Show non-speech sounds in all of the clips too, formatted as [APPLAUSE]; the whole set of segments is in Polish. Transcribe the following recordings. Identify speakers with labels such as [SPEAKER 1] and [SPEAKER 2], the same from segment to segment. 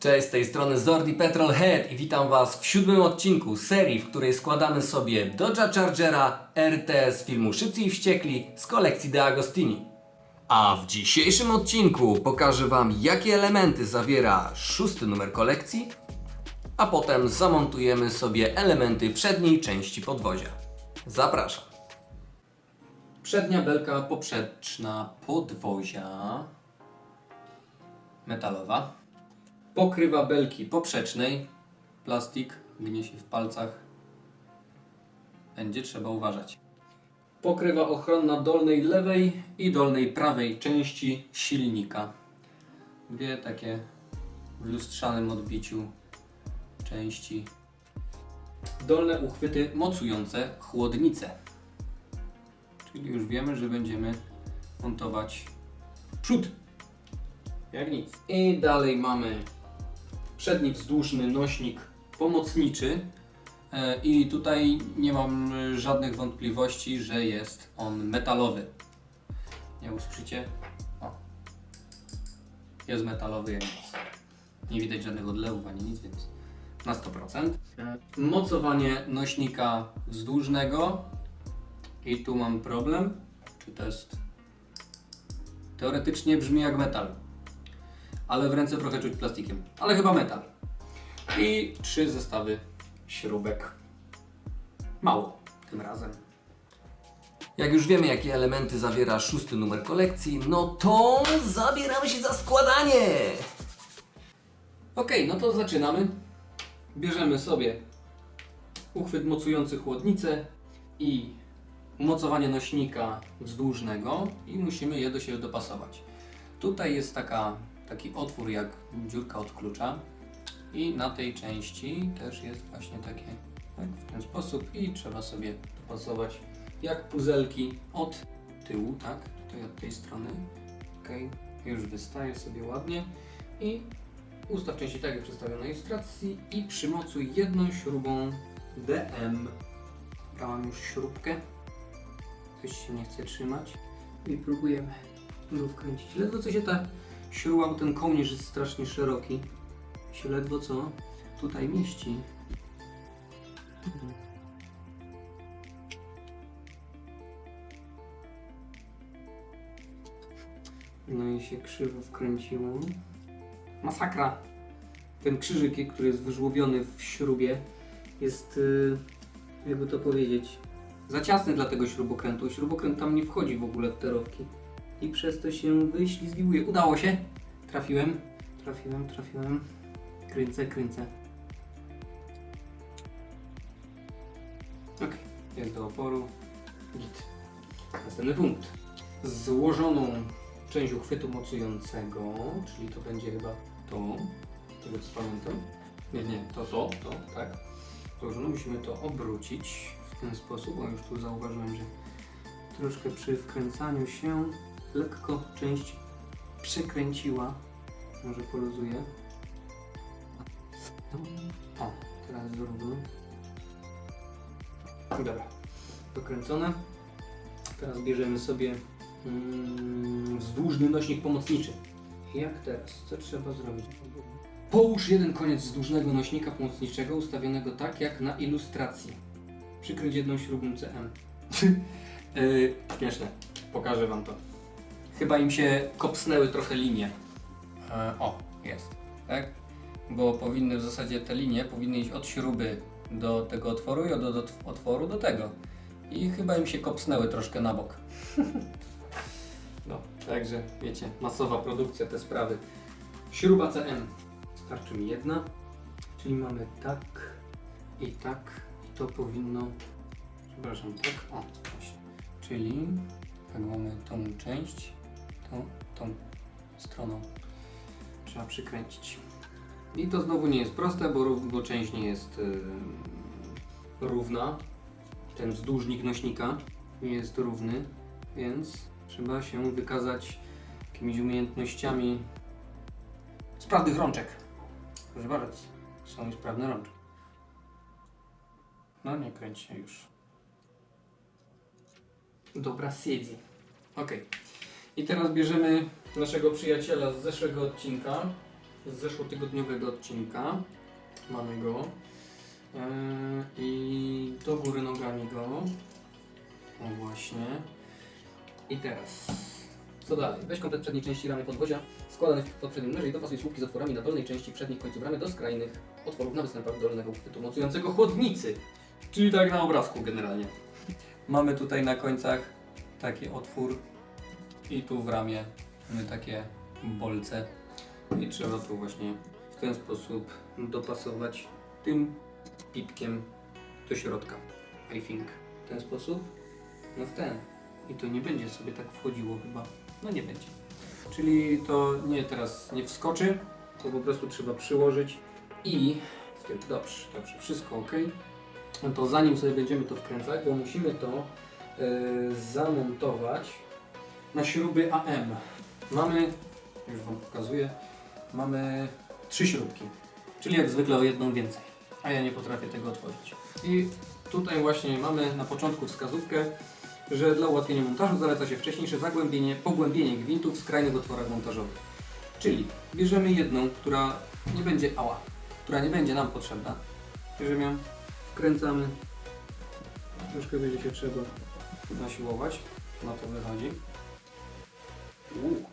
[SPEAKER 1] Cześć, z tej strony Zordi Petrolhead i witam Was w siódmym odcinku serii, w której składamy sobie Dodge'a Chargera RT z filmu Szybcy i Wściekli z kolekcji De Agostini. A w dzisiejszym odcinku pokażę Wam, jakie elementy zawiera szósty numer kolekcji, a potem zamontujemy sobie elementy przedniej części podwozia. Zapraszam. Przednia belka poprzeczna podwozia metalowa. Pokrywa belki poprzecznej. Plastik gnie się w palcach. Będzie trzeba uważać. Pokrywa ochronna dolnej lewej i dolnej prawej części silnika. Dwie takie w lustrzanym odbiciu części. Dolne uchwyty mocujące chłodnicę. Czyli już wiemy, że będziemy montować przód. Jak nic. I dalej mamy przedni wzdłużny nośnik pomocniczy. E, I tutaj nie mam e, żadnych wątpliwości, że jest on metalowy. Nie usłyszycie? O. Jest metalowy jak nic. Nie widać żadnych odlewów ani nic, więc na 100%. E, Mocowanie nośnika wzdłużnego. I tu mam problem. Czy to jest... Teoretycznie brzmi jak metal ale w ręce trochę czuć plastikiem. Ale chyba metal. I trzy zestawy śrubek. Mało tym razem. Jak już wiemy, jakie elementy zawiera szósty numer kolekcji, no to zabieramy się za składanie! Ok, no to zaczynamy. Bierzemy sobie uchwyt mocujący chłodnicę i mocowanie nośnika wzdłużnego i musimy je do siebie dopasować. Tutaj jest taka taki otwór jak dziurka od klucza. I na tej części też jest właśnie takie tak, w ten sposób. I trzeba sobie dopasować jak puzelki od tyłu, tak, tutaj od tej strony. Ok, już wystaje sobie ładnie. I ustaw części tak jak przedstawione na ilustracji. I przymocuj jedną śrubą DM brałam już śrubkę. Coś się nie chce trzymać. I próbujemy go wkręcić ledwo co się ta śruba, bo ten kołnierz jest strasznie szeroki. Się ledwo co tutaj mieści. No i się krzywo wkręciło. Masakra! Ten krzyżyk, który jest wyżłobiony w śrubie, jest, yy, jakby to powiedzieć, za ciasny dla tego śrubokrętu. Śrubokręt tam nie wchodzi w ogóle w te rowki i przez to się wyślizgiwuje. Udało się! Trafiłem, trafiłem, trafiłem. Kręcę, kręcę. Ok, jest do oporu. Git. Następny punkt. Złożoną część uchwytu mocującego, czyli to będzie chyba to, tego co pamiętam. Nie, nie, to, to, to, tak. Złożono, musimy to obrócić w ten sposób, bo już tu zauważyłem, że troszkę przy wkręcaniu się lekko część przekręciła. Może poluzuję. O, teraz zróbmy. Dobra, dokręcone. Teraz bierzemy sobie mm, wzdłużny nośnik pomocniczy. Jak teraz? Co trzeba zrobić? Połóż jeden koniec wzdłużnego nośnika pomocniczego ustawionego tak jak na ilustracji. Przykręć jedną śrubą CM. yy, [LAUGHS] śmieszne. Pokażę Wam to. Chyba im się kopsnęły trochę linie. E, o, jest. Tak? Bo powinny w zasadzie te linie powinny iść od śruby do tego otworu i od, od otworu do tego. I chyba im się kopsnęły troszkę na bok. [LAUGHS] no, także wiecie, masowa produkcja te sprawy. Śruba CM. Starczy mi jedna. Czyli mamy tak i tak. I to powinno. Przepraszam, tak? O, właśnie. Czyli tak mamy tą część tą, tą stroną trzeba przykręcić. I to znowu nie jest proste, bo, bo część nie jest yy, równa. Ten wzdłużnik nośnika nie jest równy, więc trzeba się wykazać jakimiś umiejętnościami sprawnych rączek. Proszę bardzo, są sprawne rączki. No nie kręć się już. Dobra, siedzi. Okej. I teraz bierzemy naszego przyjaciela z zeszłego odcinka, z zeszłotygodniowego odcinka. Mamy go. Eee, I do góry nogami go. O właśnie. I teraz. Co dalej? Weź komplet przedniej części ramy podwozia, składany w poprzednim numerze i dopasuj słupki z otworami na dolnej części przednich końców ramy do skrajnych otworów na występach dolnego uchwytu mocującego chłodnicy. Czyli tak na obrazku generalnie. Mamy tutaj na końcach taki otwór i tu w ramię mamy takie bolce i trzeba tu właśnie w ten sposób dopasować tym pipkiem do środka. I think. W ten sposób? No w ten. I to nie będzie sobie tak wchodziło chyba. No nie będzie. Czyli to nie teraz nie wskoczy, to po prostu trzeba przyłożyć i w tym. Dobrze, dobrze, wszystko ok. No to zanim sobie będziemy to wkręcać, bo musimy to yy, zamontować na śruby AM. Mamy, już Wam pokazuję, mamy trzy śrubki, czyli jak zwykle o jedną więcej, a ja nie potrafię tego otworzyć. I tutaj właśnie mamy na początku wskazówkę, że dla ułatwienia montażu zaleca się wcześniejsze zagłębienie, pogłębienie gwintów w skrajnych otworach montażowych. Czyli bierzemy jedną, która nie będzie ała, która nie będzie nam potrzebna. Bierzemy ją, wkręcamy. Troszkę będzie się trzeba nasiłować. Na to wychodzi. Uuu,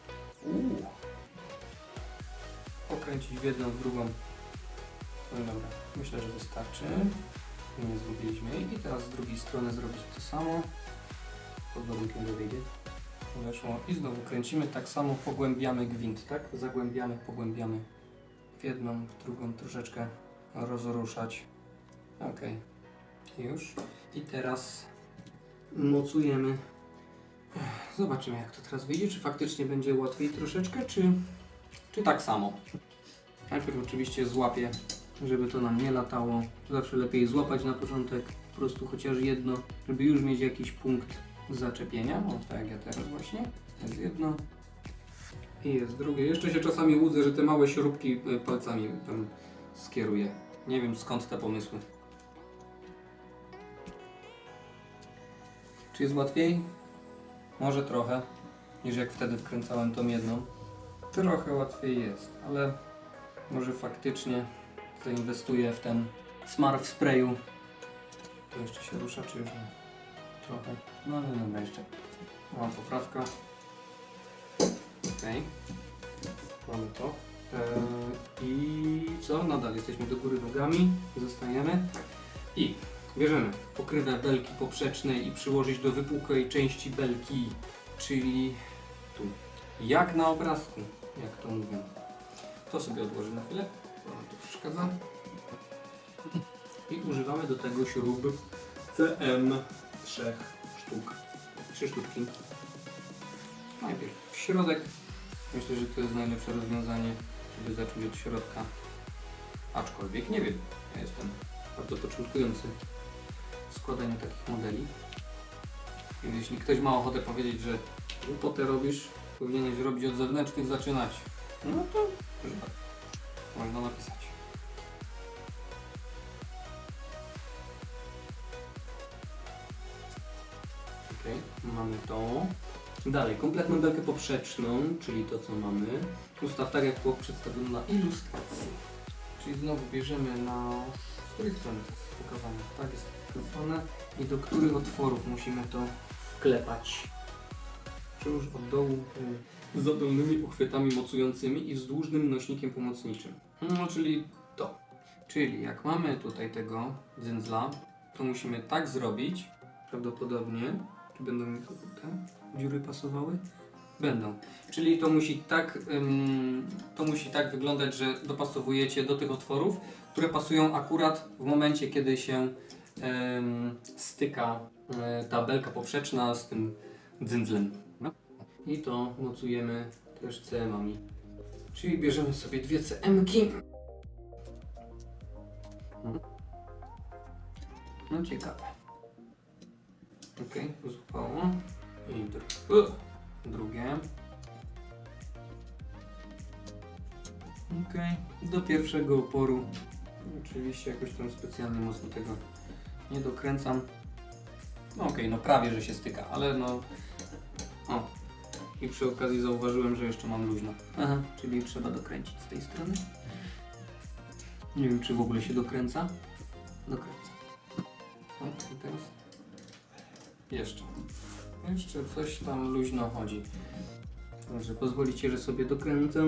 [SPEAKER 1] uuu. Pokręcić w jedną, w drugą. No dobra, myślę, że wystarczy. Nie zgubiliśmy. I teraz z drugiej strony zrobić to samo. Pod warunkiem, że wyjdzie. Weszło. I znowu kręcimy. Tak samo pogłębiamy gwint, tak? Zagłębiamy, pogłębiamy w jedną, w drugą troszeczkę rozruszać. Ok. Już. I teraz mocujemy. Zobaczymy jak to teraz wyjdzie. Czy faktycznie będzie łatwiej troszeczkę, czy, czy tak samo. Najpierw oczywiście złapię, żeby to nam nie latało. Zawsze lepiej złapać na początek po prostu chociaż jedno, żeby już mieć jakiś punkt zaczepienia. O, tak jak ja teraz właśnie. Jest jedno. I jest drugie. Jeszcze się czasami łudzę, że te małe śrubki y, palcami tam skieruję. Nie wiem skąd te pomysły. Czy jest łatwiej? Może trochę, niż jak wtedy wkręcałem tą jedną. Trochę łatwiej jest, ale może faktycznie zainwestuję w ten smar w sprayu. To jeszcze się rusza, czy już nie? Trochę. No ale dobra, jeszcze. Mam poprawka. Okej. Mamy to. Eee, I co? Nadal jesteśmy do góry nogami. Zostajemy. I bierzemy pokrywę belki poprzecznej i przyłożyć do wypukłej części belki, czyli tu. Jak na obrazku, jak to mówią. To sobie odłożę na chwilę, bo nam to przeszkadza. I używamy do tego śrub CM trzech sztuk. Trzy sztuki. Najpierw w środek. Myślę, że to jest najlepsze rozwiązanie, żeby zacząć od środka. Aczkolwiek nie wiem, ja jestem bardzo początkujący składaniu takich modeli. Więc jeśli ktoś ma ochotę powiedzieć, że głupotę robisz, powinieneś robić od zewnętrznych zaczynać, no to proszę bardzo, można napisać. Ok, mamy to. Dalej, kompletną belkę poprzeczną, czyli to co mamy. Ustaw tak jak było przedstawione na ilustracji. Czyli znowu bierzemy na... Z której strony to jest pokazane? Tak jest I do których otworów musimy to wklepać? Czy już od dołu y, z dolnymi uchwytami mocującymi i wzdłużnym nośnikiem pomocniczym. No, czyli to. Czyli jak mamy tutaj tego dzyndzla, to musimy tak zrobić, prawdopodobnie. Czy będą mi te dziury pasowały? Będą. Czyli to musi tak, ym, to musi tak wyglądać, że dopasowujecie do tych otworów, które pasują akurat w momencie, kiedy się styka y, ta belka poprzeczna z tym dzyndzlem. No. I to mocujemy też CM-ami. Czyli bierzemy sobie dwie CM-ki. No. No ciekawe. Okay, złapało. I dru drugie. Okej, do pierwszego oporu. Oczywiście jakoś tam specjalnie mocno tego nie dokręcam. No okej, no prawie, że się styka, ale no... O, i przy okazji zauważyłem, że jeszcze mam luźno. Aha, czyli trzeba dokręcić z tej strony. Nie wiem, czy w ogóle się dokręca. Dokręca. O, i teraz. Jeszcze. Jeszcze coś tam luźno chodzi. Dobrze, pozwolicie, że sobie dokręcę.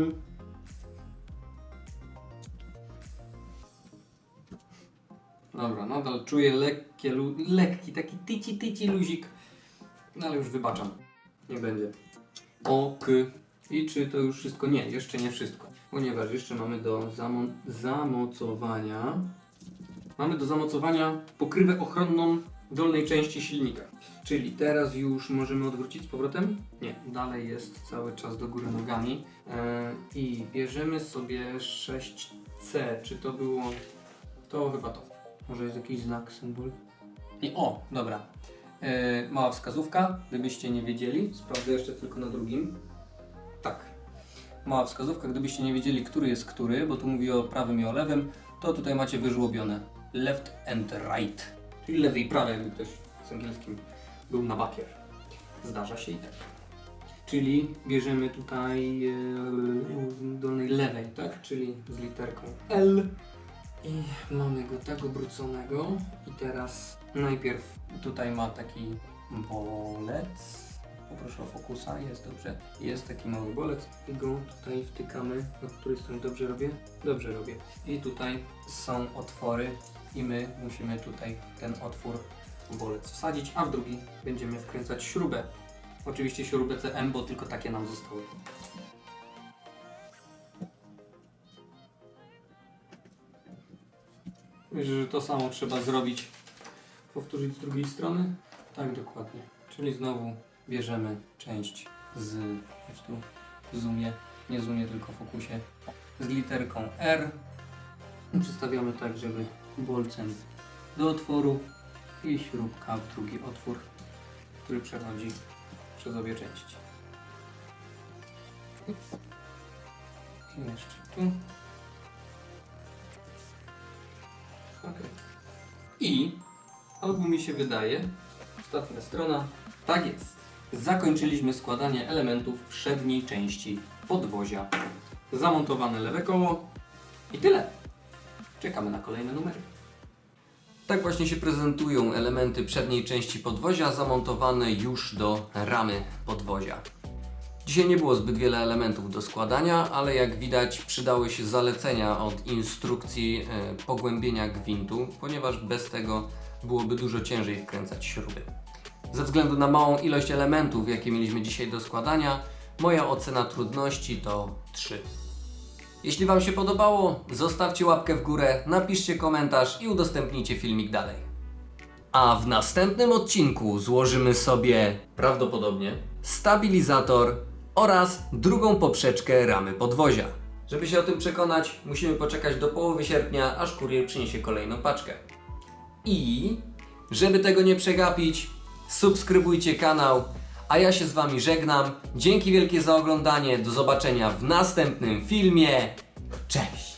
[SPEAKER 1] Dobra, nadal czuję lekkie, lu- lekki, taki tyci tyci luzik. No ale już wybaczam. Nie będzie. Ok. I czy to już wszystko? Nie, jeszcze nie wszystko. Ponieważ jeszcze mamy do zamo- zamocowania. Mamy do zamocowania pokrywę ochronną dolnej części silnika. Czyli teraz już możemy odwrócić z powrotem? Nie, dalej jest cały czas do góry nogami. E, I bierzemy sobie 6C. Czy to było. To chyba to. Może jest jakiś znak, symbol? Nie, o, dobra. E, mała wskazówka, gdybyście nie wiedzieli. Sprawdzę jeszcze tylko na drugim. Tak. Mała wskazówka, gdybyście nie wiedzieli, który jest który, bo tu mówi o prawym i o lewym, to tutaj macie wyżłobione. Left and right. Czyli lewy i prawy, jakby ktoś z angielskim był na bakier. Zdarza się i tak. Czyli bierzemy tutaj e, dolnej lewej, tak? Czyli z literką L. I mamy go tak obróconego. I teraz najpierw tutaj ma taki bolec. Poproszę o fokusa, jest dobrze. Jest taki mały bolec i go tutaj wtykamy. Od której strony dobrze robię? Dobrze robię. I tutaj są otwory i my musimy tutaj ten otwór bolec wsadzić, a w drugi będziemy wkręcać śrubę. Oczywiście śrubę CM, bo tylko takie nam zostały. Myślę, że to samo trzeba zrobić, powtórzyć z drugiej strony. Tak, dokładnie. Czyli znowu bierzemy część z, chodź tu, zoomie, nie zoomie, tylko fokusie, z literką R. Przystawiamy tak, żeby bolcem do otworu i śrubka w drugi otwór, który przechodzi przez obie części. I jeszcze tu. Okej. I albo mi się wydaje, ostatnia strona, tak jest. Zakończyliśmy składanie elementów przedniej części podwozia. Zamontowane lewe koło i tyle. Czekamy na kolejne numery. Tak właśnie się prezentują elementy przedniej części podwozia zamontowane już do ramy podwozia. Dzisiaj nie było zbyt wiele elementów do składania, ale jak widać przydały się zalecenia od instrukcji e, pogłębienia gwintu, ponieważ bez tego byłoby dużo ciężej wkręcać śruby. Ze względu na małą ilość elementów, jakie mieliśmy dzisiaj do składania, moja ocena trudności to 3. Jeśli Wam się podobało, zostawcie łapkę w górę, napiszcie komentarz i udostępnijcie filmik dalej. A w następnym odcinku złożymy sobie prawdopodobnie stabilizator oraz drugą poprzeczkę ramy podwozia. Żeby się o tym przekonać, musimy poczekać do połowy sierpnia, aż kurier przyniesie kolejną paczkę. I żeby tego nie przegapić, subskrybujcie kanał, a ja się z Wami żegnam. Dzięki wielkie za oglądanie, do zobaczenia w następnym filmie. Cześć!